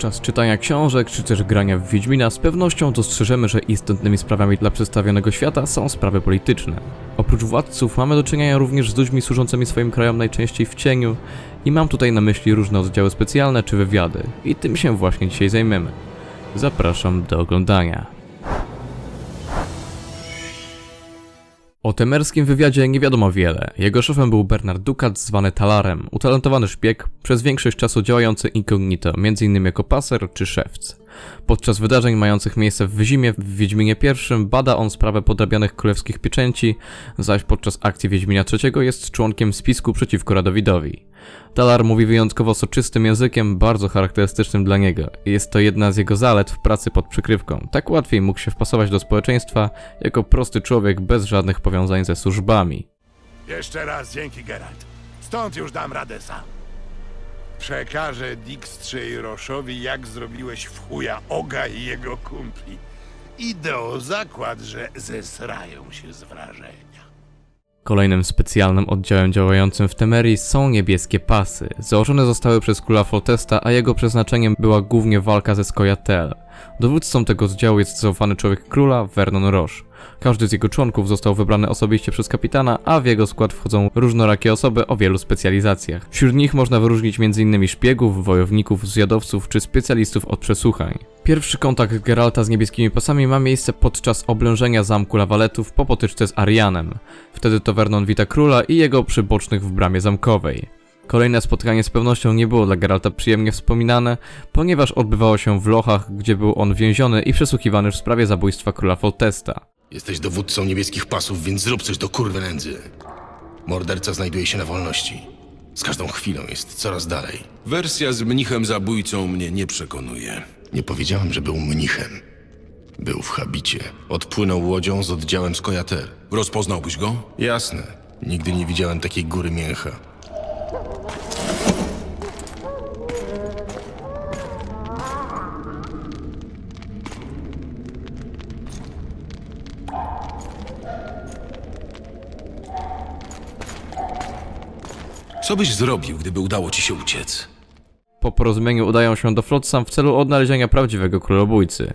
Podczas czytania książek czy też grania w Wiedźmina z pewnością dostrzeżemy, że istotnymi sprawami dla przedstawionego świata są sprawy polityczne. Oprócz władców mamy do czynienia również z ludźmi służącymi swoim krajom najczęściej w cieniu i mam tutaj na myśli różne oddziały specjalne czy wywiady. I tym się właśnie dzisiaj zajmiemy. Zapraszam do oglądania. O temerskim wywiadzie nie wiadomo wiele. Jego szefem był Bernard Ducat, zwany Talarem, utalentowany szpieg, przez większość czasu działający incognito, m.in. jako paser czy szewc. Podczas wydarzeń mających miejsce w Wyzimie w Wiedźminie I bada on sprawę podrabianych królewskich pieczęci, zaś podczas akcji Wiedźmina III jest członkiem spisku przeciwko Radowidowi. Talar mówi wyjątkowo soczystym językiem, bardzo charakterystycznym dla niego. Jest to jedna z jego zalet w pracy pod przykrywką. Tak łatwiej mógł się wpasować do społeczeństwa jako prosty człowiek bez żadnych powiązań ze służbami. Jeszcze raz dzięki, Geralt. Stąd już dam radę sam. Przekażę Dijkstrze i Roszowi, jak zrobiłeś w chuja Oga i jego kumpli. Idę o zakład, że zesrają się z wrażenia. Kolejnym specjalnym oddziałem działającym w Temerii są niebieskie pasy. Założone zostały przez króla Foltesta, a jego przeznaczeniem była głównie walka ze Skojatel. Dowódcą tego oddziału jest zaufany człowiek króla, Vernon Roche. Każdy z jego członków został wybrany osobiście przez kapitana, a w jego skład wchodzą różnorakie osoby o wielu specjalizacjach. Wśród nich można wyróżnić m.in. szpiegów, wojowników, zwiadowców czy specjalistów od przesłuchań. Pierwszy kontakt Geralta z niebieskimi pasami ma miejsce podczas oblężenia zamku Lawaletów po potyczce z Arianem. Wtedy to Vernon wita króla i jego przybocznych w bramie zamkowej. Kolejne spotkanie z pewnością nie było dla Geralta przyjemnie wspominane, ponieważ odbywało się w Lochach, gdzie był on więziony i przesłuchiwany w sprawie zabójstwa króla Foltesta. Jesteś dowódcą niebieskich pasów, więc zrób coś do kurwy nędzy. Morderca znajduje się na wolności. Z każdą chwilą jest coraz dalej. Wersja z mnichem zabójcą mnie nie przekonuje. Nie powiedziałem, że był mnichem. Był w habicie. Odpłynął łodzią z oddziałem Skojater. Rozpoznałbyś go? Jasne. Nigdy nie widziałem takiej góry mięcha. Co byś zrobił, gdyby udało ci się uciec? Po porozumieniu udają się do Flotsam w celu odnalezienia prawdziwego królobójcy.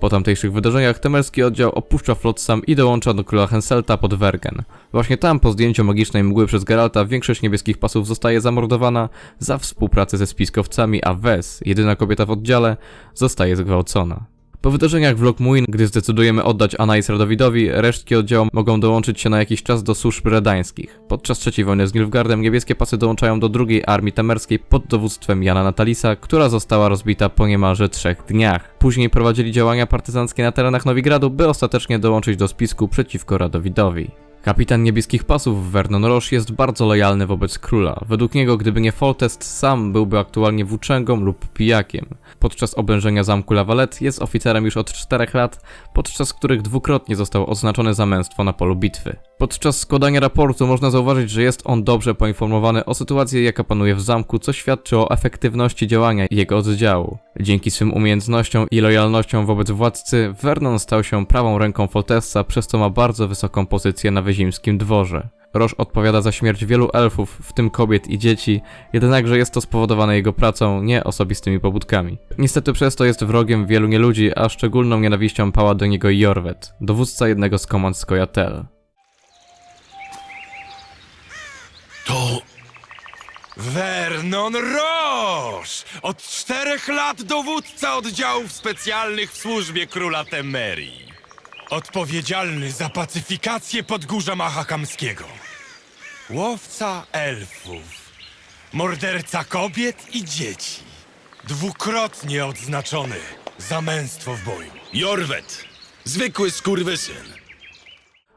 Po tamtejszych wydarzeniach temerski oddział opuszcza Flotsam i dołącza do króla Henselta pod Wergen. Właśnie tam po zdjęciu magicznej mgły przez Geralta większość niebieskich pasów zostaje zamordowana za współpracę ze spiskowcami, a Wes, jedyna kobieta w oddziale, zostaje zgwałcona. Po wydarzeniach w Lockmuin, gdy zdecydujemy oddać Anais Radowidowi, resztki oddziału mogą dołączyć się na jakiś czas do służb redańskich. Podczas III wojny z Nilfgaardem niebieskie pasy dołączają do drugiej armii temerskiej pod dowództwem Jana Natalisa, która została rozbita po niemalże trzech dniach. Później prowadzili działania partyzanckie na terenach Nowigradu, by ostatecznie dołączyć do spisku przeciwko Radowidowi. Kapitan niebieskich pasów Vernon Roche jest bardzo lojalny wobec króla. Według niego, gdyby nie Foltest, sam byłby aktualnie włóczęgą lub pijakiem. Podczas oblężenia zamku Lavalette jest oficerem już od 4 lat, podczas których dwukrotnie został oznaczony za męstwo na polu bitwy. Podczas składania raportu można zauważyć, że jest on dobrze poinformowany o sytuacji, jaka panuje w zamku, co świadczy o efektywności działania jego oddziału. Dzięki swym umiejętnościom i lojalnościom wobec władcy, Vernon stał się prawą ręką Foltesta, przez co ma bardzo wysoką pozycję na wyzimskim dworze. Roż odpowiada za śmierć wielu elfów, w tym kobiet i dzieci, jednakże jest to spowodowane jego pracą, nie osobistymi pobudkami. Niestety przez to jest wrogiem wielu nieludzi, a szczególną nienawiścią pała do niego Jorwet, dowódca jednego z komand Skojatel. To Vernon Roche! Od czterech lat dowódca oddziałów specjalnych w służbie króla Temerii. Odpowiedzialny za pacyfikację Podgórza Mahakamskiego. Łowca elfów. Morderca kobiet i dzieci. Dwukrotnie odznaczony za męstwo w boju. Jorwet! Zwykły skurwysyn.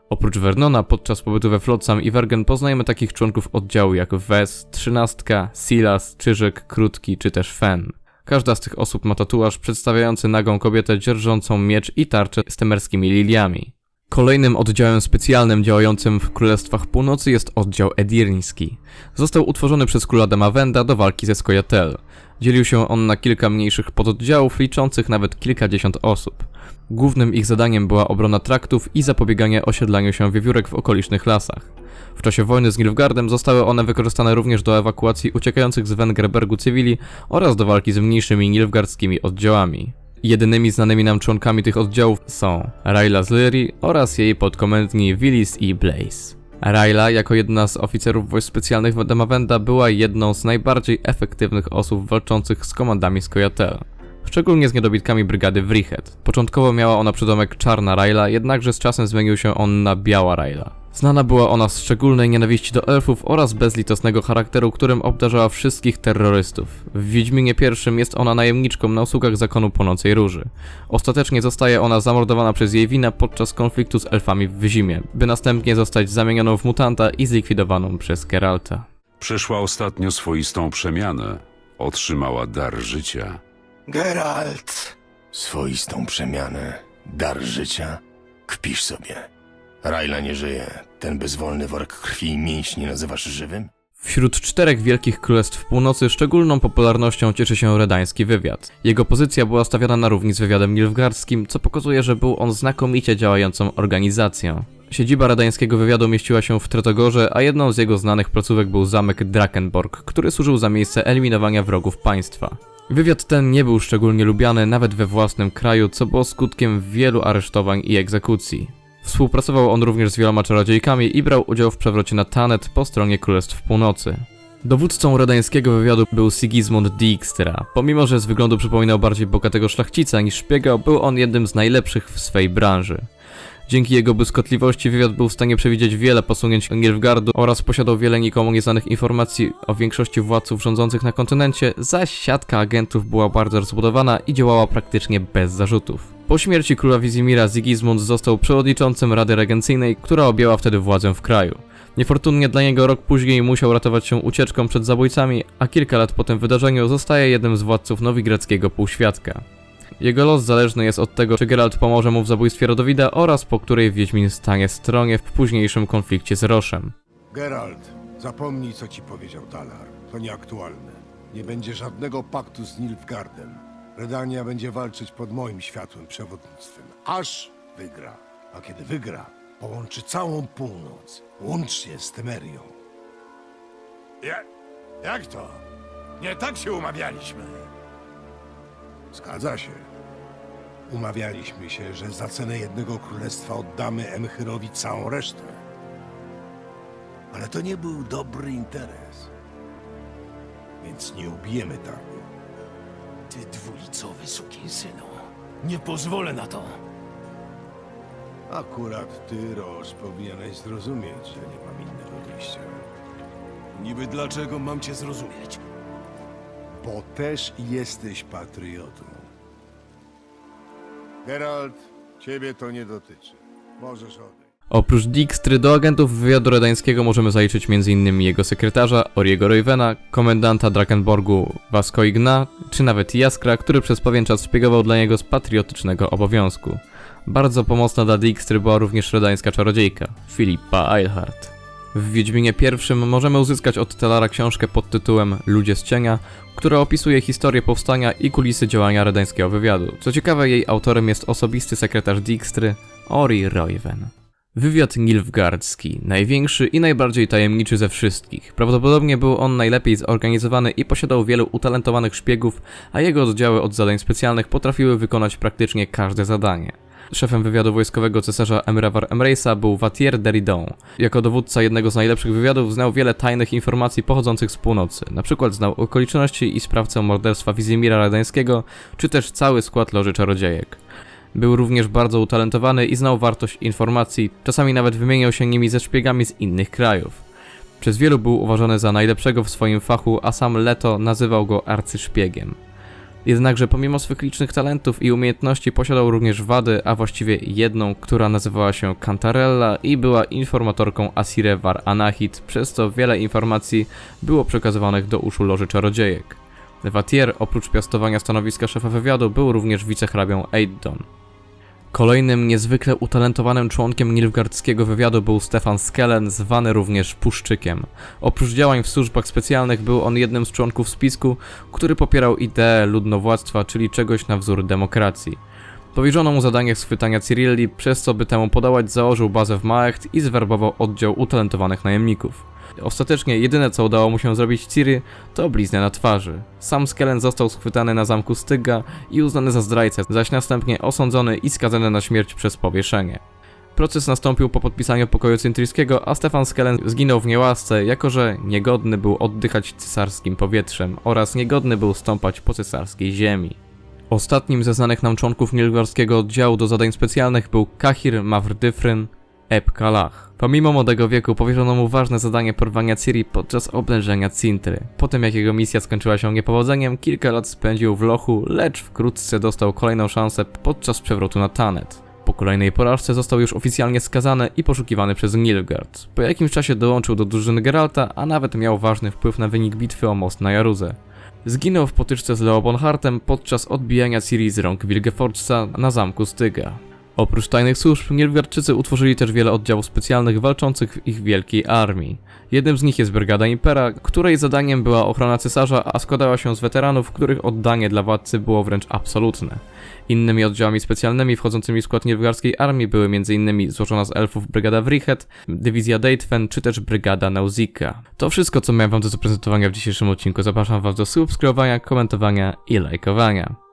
Oprócz Vernona, podczas pobytu we Flotsam i Wergen poznajemy takich członków oddziału jak Wes, Trzynastka, Silas, Czyżyk, Krótki czy też Fen. Każda z tych osób ma tatuaż przedstawiający nagą kobietę dzierżącą miecz i tarczę z temerskimi liliami. Kolejnym oddziałem specjalnym działającym w Królestwach Północy jest oddział edirński. Został utworzony przez króla Demawenda do walki ze Skojatel. Dzielił się on na kilka mniejszych pododdziałów liczących nawet kilkadziesiąt osób. Głównym ich zadaniem była obrona traktów i zapobieganie osiedlaniu się wiewiórek w okolicznych lasach. W czasie wojny z Nilfgaardem zostały one wykorzystane również do ewakuacji uciekających z Wengerbergu cywili oraz do walki z mniejszymi nilfgaardzkimi oddziałami. Jedynymi znanymi nam członkami tych oddziałów są Rayla z Lyri oraz jej podkomendni Willis i Blaze. Rayla, jako jedna z oficerów wojsk specjalnych Demavenda, była jedną z najbardziej efektywnych osób walczących z komandami Skojatel. Szczególnie z niedobitkami brygady Wrihet. Początkowo miała ona przydomek Czarna Rayla, jednakże z czasem zmienił się on na Biała Rayla. Znana była ona z szczególnej nienawiści do elfów oraz bezlitosnego charakteru, którym obdarzała wszystkich terrorystów. W Wiedźminie I jest ona najemniczką na usługach zakonu Płonącej Róży. Ostatecznie zostaje ona zamordowana przez jej winę podczas konfliktu z elfami w Wyzimie, by następnie zostać zamienioną w mutanta i zlikwidowaną przez Geralta. Przeszła ostatnio swoistą przemianę. Otrzymała dar życia. Geralt! Swoistą przemianę, dar życia. Kpisz sobie. Rajla nie żyje. Ten bezwolny worek krwi i mięśni nazywasz żywym? Wśród czterech wielkich królestw północy szczególną popularnością cieszy się redański wywiad. Jego pozycja była stawiana na równi z wywiadem nilfgaardzkim, co pokazuje, że był on znakomicie działającą organizacją. Siedziba redańskiego wywiadu mieściła się w Tretogorze, a jedną z jego znanych placówek był zamek Drakenborg, który służył za miejsce eliminowania wrogów państwa. Wywiad ten nie był szczególnie lubiany nawet we własnym kraju, co było skutkiem wielu aresztowań i egzekucji. Współpracował on również z wieloma czarodziejkami i brał udział w przewrocie na Tanet po stronie Królestw Północy. Dowódcą redańskiego wywiadu był Sigismund Dijkstra. Pomimo, że z wyglądu przypominał bardziej bogatego szlachcica niż szpiega, był on jednym z najlepszych w swej branży. Dzięki jego błyskotliwości wywiad był w stanie przewidzieć wiele posunięć Nilfgaardu oraz posiadał wiele nikomu nieznanych informacji o większości władców rządzących na kontynencie, zaś siatka agentów była bardzo rozbudowana i działała praktycznie bez zarzutów. Po śmierci króla Wizimira Sigismund został przewodniczącym Rady Regencyjnej, która objęła wtedy władzę w kraju. Niefortunnie dla niego rok później musiał ratować się ucieczką przed zabójcami, a kilka lat po tym wydarzeniu zostaje jednym z władców nowigradzkiego półświadka. Jego los zależny jest od tego, czy Geralt pomoże mu w zabójstwie Rodowida oraz po której Wiedźmin stanie stronie w późniejszym konflikcie z Roszem. Geralt, zapomnij, co ci powiedział Talar. To nieaktualne. Nie będzie żadnego paktu z Nilfgaardem. Redania będzie walczyć pod moim światłym przewodnictwem, aż wygra. A kiedy wygra, połączy całą północ, łącznie z Temerią. Ja, jak to? Nie tak się umawialiśmy. Zgadza się. Umawialiśmy się, że za cenę jednego królestwa oddamy Emchyrowi całą resztę. Ale to nie był dobry interes. Więc nie ubijemy targu. Ty dwulicowy sukinsynu. Nie pozwolę na to. Akurat ty, Roż, powinieneś zrozumieć, że nie mam innego wyjścia. Niby dlaczego mam cię zrozumieć? Bo też jesteś patriotą. Geralt, ciebie to nie dotyczy. Możesz odejść. Oprócz Dijkstry do agentów wywiadu redańskiego możemy zaliczyć m.in. jego sekretarza Oriego Roywena, komendanta Drakenborgu Vasco Igna, czy nawet Jaskra, który przez pewien czas szpiegował dla niego z patriotycznego obowiązku. Bardzo pomocna dla Dijkstry była również redańska czarodziejka, Filipa Eilhart. W Wiedźminie I możemy uzyskać od Telara książkę pod tytułem Ludzie z cienia, która opisuje historię powstania i kulisy działania redańskiego wywiadu. Co ciekawe, jej autorem jest osobisty sekretarz Dijkstry, Ori Royven. Wywiad Nilfgaardzki, największy i najbardziej tajemniczy ze wszystkich. Prawdopodobnie był on najlepiej zorganizowany i posiadał wielu utalentowanych szpiegów, a jego oddziały od zadań specjalnych potrafiły wykonać praktycznie każde zadanie. Szefem wywiadu wojskowego cesarza Emravar Emreisa był Vatier Deridon. Jako dowódca jednego z najlepszych wywiadów znał wiele tajnych informacji pochodzących z północy. Na przykład znał okoliczności i sprawcę morderstwa Wizimira Radańskiego, czy też cały skład Loży Czarodziejek. Był również bardzo utalentowany i znał wartość informacji, czasami nawet wymieniał się nimi ze szpiegami z innych krajów. Przez wielu był uważany za najlepszego w swoim fachu, a sam Leto nazywał go arcyszpiegiem. Jednakże pomimo swych licznych talentów i umiejętności posiadał również wady, a właściwie jedną, która nazywała się Cantarella i była informatorką Asire Var Anahit, przez co wiele informacji było przekazywanych do uszu Loży Czarodziejek. Vatier, oprócz piastowania stanowiska szefa wywiadu, był również wicehrabią Aiddon. Kolejnym niezwykle utalentowanym członkiem nilfgaardzkiego wywiadu był Stefan Skellen, zwany również Puszczykiem. Oprócz działań w służbach specjalnych był on jednym z członków spisku, który popierał ideę ludnowładztwa, czyli czegoś na wzór demokracji. Powierzono mu zadanie schwytania Cyrilli, przez co by temu podołać założył bazę w Maecht i zwerbował oddział utalentowanych najemników. Ostatecznie jedyne co udało mu się zrobić Ciri to blizna na twarzy. Sam Skellen został schwytany na zamku Styga i uznany za zdrajcę, zaś następnie osądzony i skazany na śmierć przez powieszenie. Proces nastąpił po podpisaniu pokoju cyntryjskiego, a Stefan Skellen zginął w niełasce, jako że niegodny był oddychać cesarskim powietrzem oraz niegodny był stąpać po cesarskiej ziemi. Ostatnim ze znanych nam członków Nilgorskiego oddziału do zadań specjalnych był Kahir Mawrdyfryn Eb Kalach. Pomimo młodego wieku powierzono mu ważne zadanie porwania Ciri podczas oblężenia Cintry. Potem jak jego misja skończyła się niepowodzeniem, kilka lat spędził w lochu, lecz wkrótce dostał kolejną szansę podczas przewrotu na Tanet. Po kolejnej porażce został już oficjalnie skazany i poszukiwany przez Nilgard. Po jakimś czasie dołączył do drużyny Geralta, a nawet miał ważny wpływ na wynik bitwy o most na Jaruzę. Zginął w potyczce z Leo Bonhartem podczas odbijania Ciri z rąk Wilgefortza na zamku Styga. Oprócz tajnych służb, Nilfgaardczycy utworzyli też wiele oddziałów specjalnych walczących w ich wielkiej armii. Jednym z nich jest Brygada Impera, której zadaniem była ochrona cesarza, a składała się z weteranów, których oddanie dla władcy było wręcz absolutne. Innymi oddziałami specjalnymi wchodzącymi w skład Nilfgaardzkiej armii były m.in. złożona z elfów Brygada Wrichet, Dywizja Deitfen czy też Brygada Nausicaa. To wszystko, co miałem wam do zaprezentowania w dzisiejszym odcinku. Zapraszam was do subskrybowania, komentowania i lajkowania.